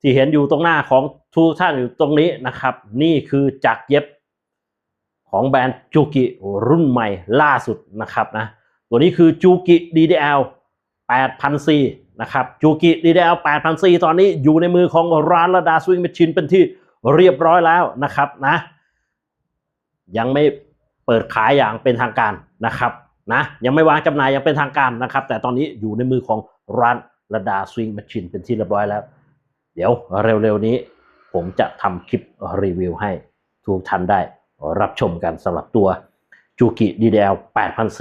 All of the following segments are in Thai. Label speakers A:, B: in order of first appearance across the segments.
A: ที่เห็นอยู่ตรงหน้าของทุกท่านอยู่ตรงนี้นะครับ นี่คือจักรเย็บของแบรนด์จูกิรุ่นใหม่ล่าสุดนะครับนะตัวนี้คือจูกิ DDL 8,000C นะครับจูกิ DDL 8,000C ตอนนี้อยู่ในมือของร้านระดาสวิง m มช i นเป็นที่เรียบร้อยแล้วนะครับนะ ยังไม่เปิดขายอย่างเป็นทางการนะครับนะยังไม่วางจำหน่ายอย่างเป็นทางการนะครับ แต่ตอนนี้อยู่ในมือของร้านระดาสวิง m มช i นเป็นที่เรียบร้อยแล้ว เดี๋ยวเร็วๆนี้ ผมจะทำคลิปรีวิวให้ทุกท่านได้รับชมกันสำหรับตัวจูกิ DDL 8,000C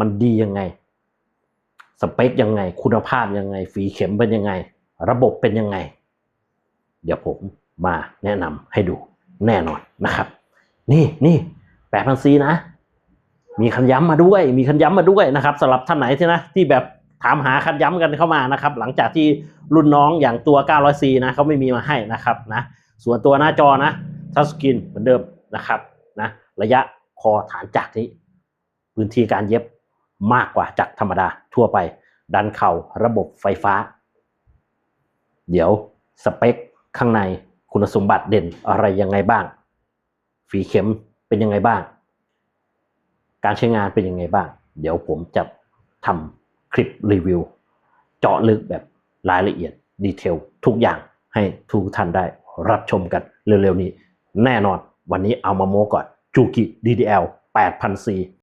A: มันดียังไง สเปคยังไง คุณภาพยังไง ฝีเข็มเป็นยังไง ระบบเป็นยังไง เดี๋ยวผมมาแนะนำให้ดูแน่นอนนะครับ นี่นี่แปดพันซีนะ มีคันย้ำมาด้วย มีคันย้ำมาด้วยนะครับสำหรับท่านไหนที่นะที่แบบ ถามหาคันย้ำกันเข้ามานะครับ หลังจากที่รุ่นน้องอย่างตัว 900C นะเขาไม่มีมาให้นะครับนะส่วนตัวหน้าจอนะทัชสกรีนเหมือนเดิมนะครับนะระยะคอฐานจักรนี้ พื้นที่การเย็บมากกว่าจักรธรรมดาทั่วไป ดันเข่าระบบไฟฟ้า เดี๋ยวสเปคข้างในคุณสมบัติเด่นอะไรยังไงบ้าง ฝีเข็มเป็นยังไงบ้าง การใช้งานเป็นยังไงบ้าง เดี๋ยวผมจะทำ คลิปรีวิว เจาะลึกแบบรายละเอียดดีเทลทุกอย่างให้ทุกท่านได้รับชมกันเร็วๆนี้ แน่นอนวันนี้เอามาโม้ก่อนจูกิ DDL 8,000C